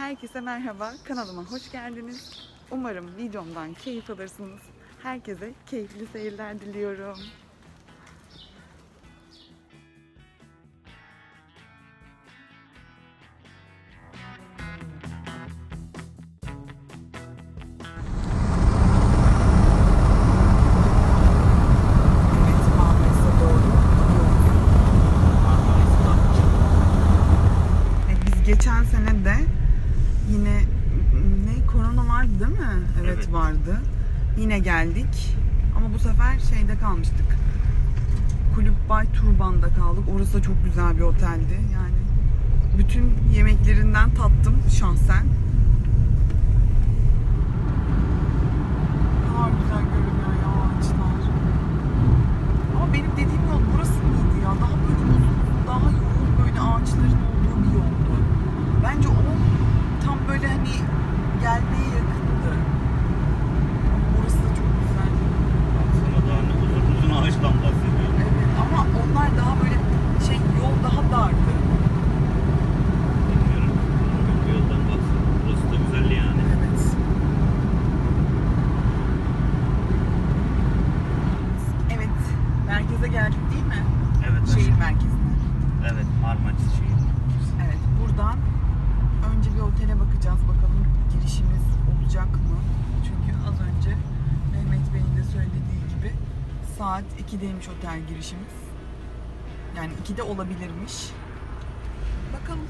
Herkese merhaba, kanalıma hoş geldiniz. Umarım videomdan keyif alırsınız. Herkese keyifli seyirler diliyorum. Yine geldik. Ama bu sefer şeyde kalmıştık. Kulüp Bay Turban'da kaldık. Orası da çok güzel bir oteldi. Yani bütün yemeklerinden tattım şahsen. Ne kadar güzel görünüyor ya ağaçlar. Ama benim dediğim yol burası mıydı ya? Daha böyle uzun, daha yoğun böyle ağaçların olduğu bir yoldu. Bence o tam böyle hani gelmeye yakındı. Ama burası da çok güzel. Baksana daha ne uzun uzun ağaçtan bahsediyorum. Evet ama onlar daha böyle şey yol daha dardı. Bilmiyorum. Bu yoldan bahsediyorum. Burası da güzel yani. Evet. Evet. Merkeze geldik değil mi? Evet. Şehir merkezine. Evet Marmaris şehir. Evet, buradan önce bir otele bakacağız. Bakalım girişimiz olacak mı? Çünkü az önce Mehmet Bey'in de söylediği gibi saat 2'deymiş otel girişimiz. Yani 2'de olabilirmiş. Bakalım.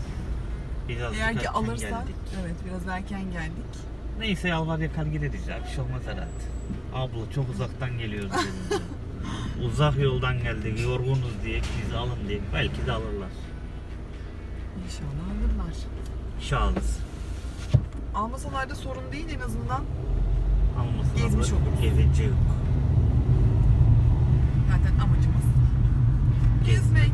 Biraz Eğer ki alırsak, geldik. evet biraz erken geldik. Neyse yalvar yakar gideriz ya. Bir şey olmaz herhalde. Abla çok uzaktan geliyoruz. Uzak yoldan geldik, yorgunuz diye bizi alın diye. Belki de alırlar. İnşallah alırlar. Şahıs. Almasalar da sorun değil en azından. Almasın Gezmiş abla. oluruz. Gezince yok. Zaten amacımız. Gezmek.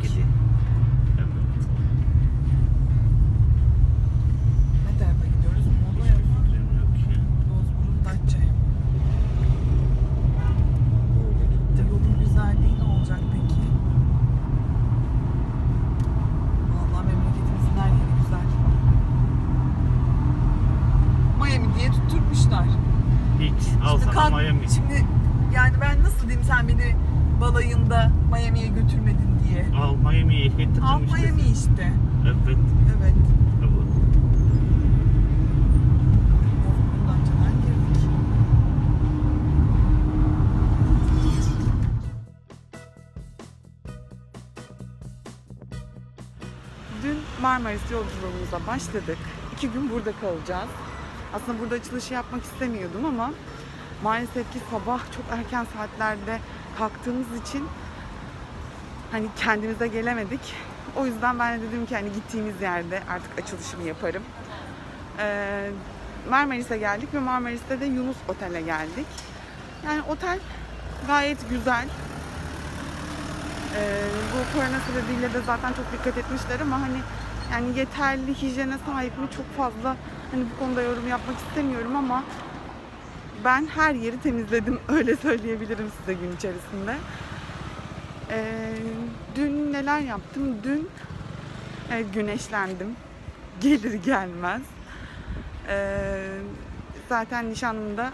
Tutturmuşlar. Hiç. Al Şimdi sana kalk- Miami. Şimdi yani ben nasıl diyeyim sen beni balayında Miami'ye götürmedin diye. Al Miami'ye getirdim Al işte. Miami işte. Evet. Evet. Evet. Girdik. Dün Marmaris yolculuğumuza başladık. İki gün burada kalacağız. Aslında burada açılışı yapmak istemiyordum ama maalesef ki sabah çok erken saatlerde kalktığımız için hani kendimize gelemedik. O yüzden ben de dedim ki hani gittiğimiz yerde artık açılışımı yaparım. Ee, Marmaris'e geldik ve Marmaris'te de Yunus Otel'e geldik. Yani otel gayet güzel. Ee, bu korona sebebiyle de zaten çok dikkat etmişler ama hani yani yeterli hijyene sahip mi çok fazla hani bu konuda yorum yapmak istemiyorum ama ben her yeri temizledim öyle söyleyebilirim size gün içerisinde. Ee, dün neler yaptım? Dün e, güneşlendim. Gelir gelmez. Ee, zaten nişanlım da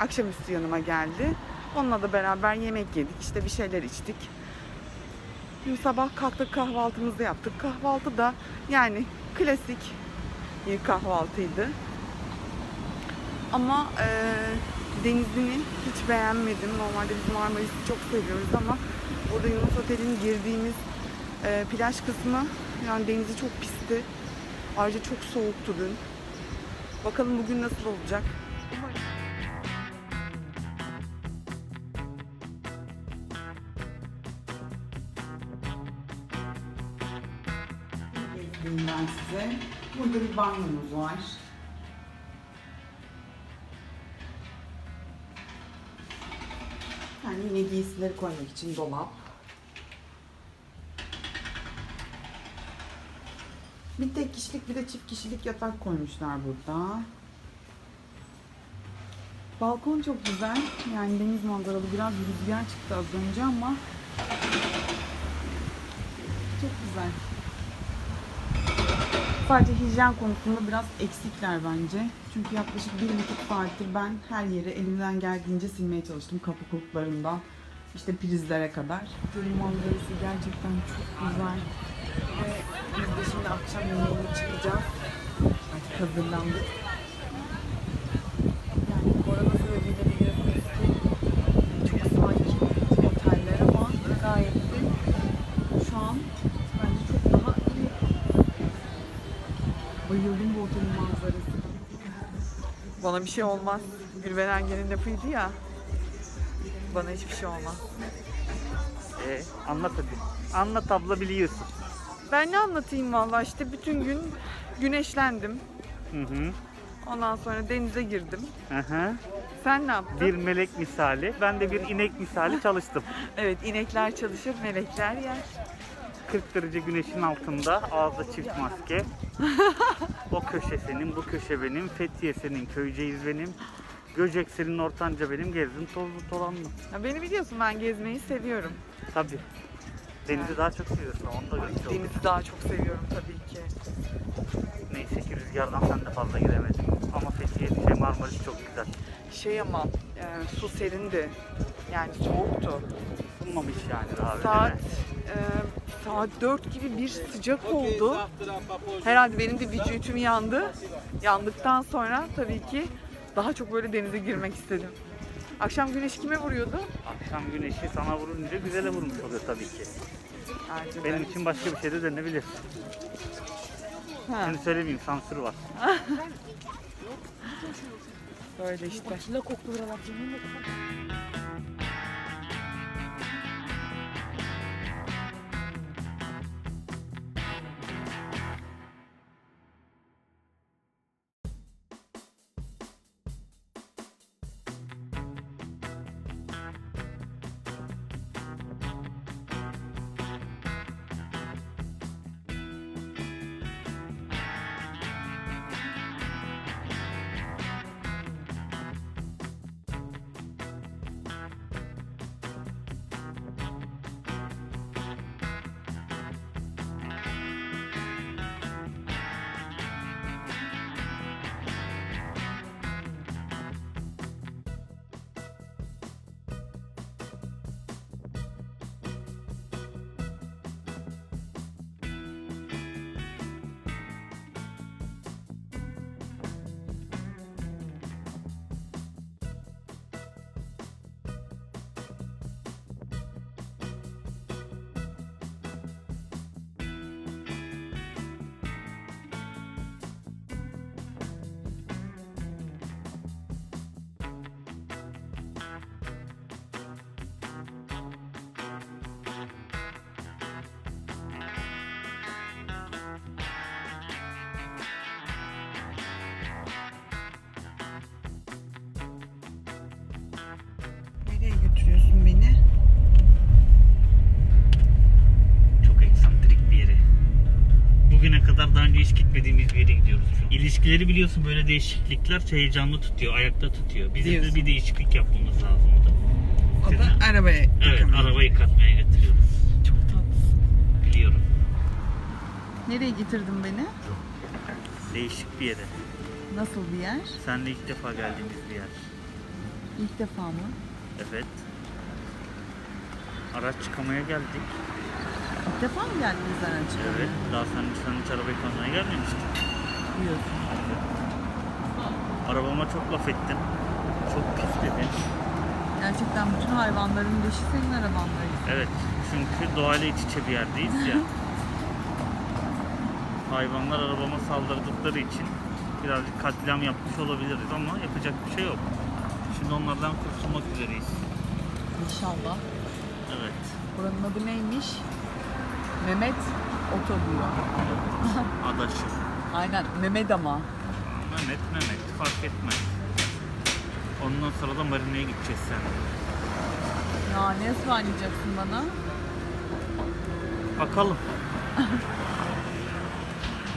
akşamüstü yanıma geldi. Onunla da beraber yemek yedik. işte bir şeyler içtik. Şimdi sabah kalktık kahvaltımızı yaptık. Kahvaltı da yani klasik bir kahvaltıydı. Ama e, denizini hiç beğenmedim. Normalde biz Marmaris'i çok seviyoruz ama burada Yunus Otel'in girdiğimiz e, plaj kısmı yani denizi çok pisti. Ayrıca çok soğuktu dün. Bakalım bugün nasıl olacak. Ben size. Burada bir banyomuz var. Yani yine giysileri koymak için dolap. Bir tek kişilik bir de çift kişilik yatak koymuşlar burada. Balkon çok güzel. Yani deniz manzaralı biraz rüzgar çıktı az önce ama Sadece hijyen konusunda biraz eksikler bence. Çünkü yaklaşık bir buçuk saattir ben her yeri elimden geldiğince silmeye çalıştım. Kapı kulplarından işte prizlere kadar. Göl manzarası gerçekten çok güzel. Ve biz de şimdi akşam yemeğine çıkacağız. Artık hazırlandık. Bana bir şey olmaz. Gülbenenge'nin lafıydı ya. Bana hiçbir şey olmaz. E, anlat hadi. Anlat abla biliyorsun. Ben ne anlatayım valla işte bütün gün güneşlendim. Hı hı. Ondan sonra denize girdim. Hı hı. Sen ne yaptın? Bir melek misali. Ben de bir inek misali çalıştım. Evet inekler çalışır, melekler yer. 40 derece güneşin altında ağızda çift maske. o köşe senin, bu köşe benim. Fethiye senin, Köyceğiz benim. Göcek senin, Ortanca benim. Gezdim, tozlu dolandım. Ya beni biliyorsun ben gezmeyi seviyorum. Tabii. Denizi daha çok seviyorsun. Onu da görmüş olduk. Denizi daha çok seviyorum tabii ki. Neyse ki rüzgardan sen de fazla giremedin. Ama Fethiye, şey Marmaris çok güzel. Şey ama e, su serindi. Yani soğuktu. Sunmamış yani daha Saat e, saat 4 gibi bir sıcak oldu. Herhalde benim de vücutum yandı. Yandıktan sonra tabii ki daha çok böyle denize girmek istedim. Akşam güneş kime vuruyordu? Akşam güneşi sana vurunca güzele vurmuş oluyor tabii ki. Bence de. Benim için başka bir şey de denebilir. Ha, Şimdi söylemeyeyim sansür var. böyle işte. Nereye bir yere gidiyoruz şu an. İlişkileri biliyorsun böyle değişiklikler heyecanlı tutuyor, ayakta tutuyor. Bizim Diyorsun. de bir değişiklik yapmamız lazım o da. O da arabaya Evet, yıkamaya. arabayı katmaya getiriyoruz. Çok tatlısın. Biliyorum. Nereye getirdin beni? Değişik bir yere. Nasıl bir yer? Senle ilk defa geldiğimiz bir yer. İlk defa mı? Evet. Araç çıkamaya geldik. İlk defa mı geldiniz araca? Evet. Daha sen, sen hiç araba yıkamaya gelmemiştin. Biliyorsun. Arabama çok laf ettin. Çok pis dedin. Gerçekten bütün hayvanların beşi senin arabandayız. Evet. Çünkü doğayla iç içe bir yerdeyiz ya. Hayvanlar arabama saldırdıkları için birazcık katliam yapmış olabiliriz ama yapacak bir şey yok. Şimdi onlardan kurtulmak üzereyiz. İnşallah. Evet. Buranın adı neymiş? Mehmet Otobüro. Adaşım. Aynen Mehmet ama. Mehmet Mehmet fark etmez. Ondan sonra da marineye gideceğiz sen. Ya ne ısmarlayacaksın bana? Bakalım.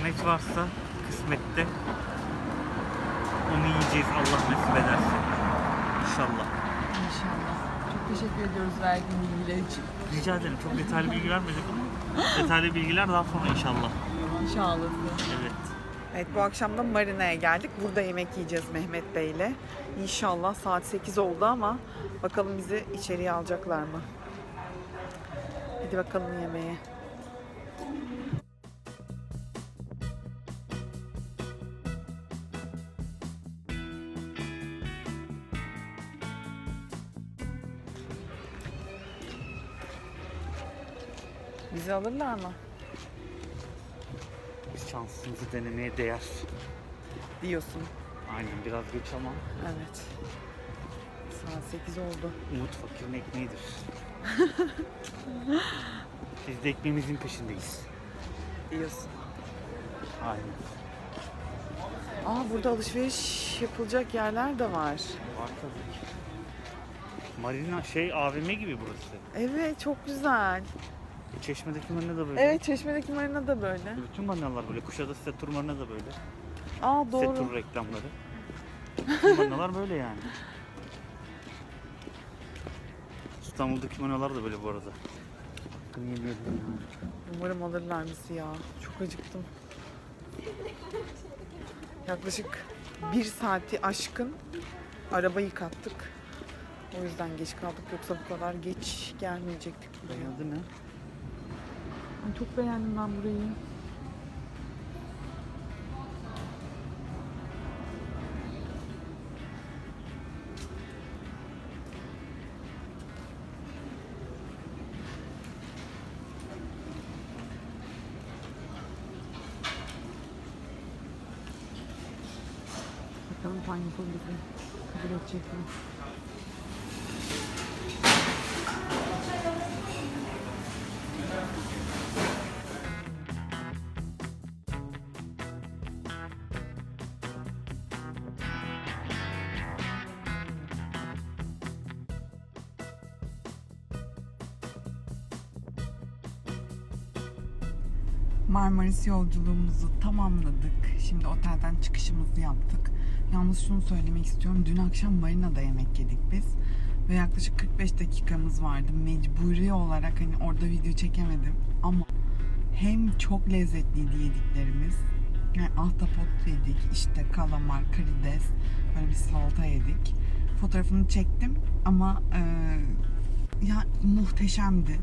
ne varsa kısmette onu yiyeceğiz Allah nasip ederse. İnşallah. İnşallah. Çok teşekkür ediyoruz verdiğin bilgiler için. Rica ederim. Çok detaylı bilgi vermedik ama detaylı bilgiler daha sonra inşallah. İnşallah. Evet. Evet bu akşam da Marina'ya geldik. Burada yemek yiyeceğiz Mehmet Bey'le. İnşallah saat 8 oldu ama bakalım bizi içeriye alacaklar mı? Hadi bakalım yemeğe. Bizi alırlar mı? Biz şansımızı denemeye değer. Diyorsun. Aynen biraz geç ama Evet. Saat 8 oldu. umut fakirin ekmeğidir. Biz de ekmeğimizin peşindeyiz. Diyorsun. Aynen. Aa burada alışveriş yapılacak yerler de var. Var tabii ki. Marina şey AVM gibi burası. Evet çok güzel. Çeşme'deki marina da böyle. Evet Çeşme'deki marina da böyle. Bütün marinalar böyle. Kuşadası Setur Marina da böyle. Aa doğru. Setur reklamları. Bütün marinalar böyle yani. İstanbul'daki marinalar da böyle bu arada. Umarım alırlar bizi ya. Çok acıktım. Yaklaşık bir saati aşkın araba yıkattık. O yüzden geç kaldık. Yoksa bu kadar geç gelmeyecektik buraya. Adı ne? Ay, çok beğendim ben burayı. Bakalım pineapple bizi kabul edecek mi? Marmaris yolculuğumuzu tamamladık. Şimdi otelden çıkışımızı yaptık. Yalnız şunu söylemek istiyorum. Dün akşam marinada yemek yedik biz. Ve yaklaşık 45 dakikamız vardı. Mecburi olarak hani orada video çekemedim. Ama hem çok lezzetliydi yediklerimiz. Yani ahtapot yedik, işte kalamar, karides, böyle bir salata yedik. Fotoğrafını çektim ama e, ya muhteşemdi.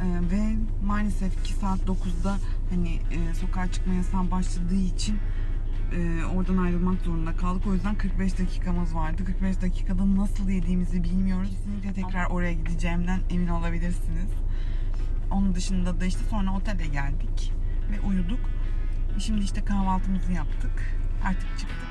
Ee, ve maalesef ki saat 9'da hani e, sokağa çıkma yasağı başladığı için e, oradan ayrılmak zorunda kaldık. O yüzden 45 dakikamız vardı. 45 dakikada nasıl yediğimizi bilmiyoruz. Kesinlikle tekrar oraya gideceğimden emin olabilirsiniz. Onun dışında da işte sonra otele geldik ve uyuduk. Şimdi işte kahvaltımızı yaptık. Artık çıktık.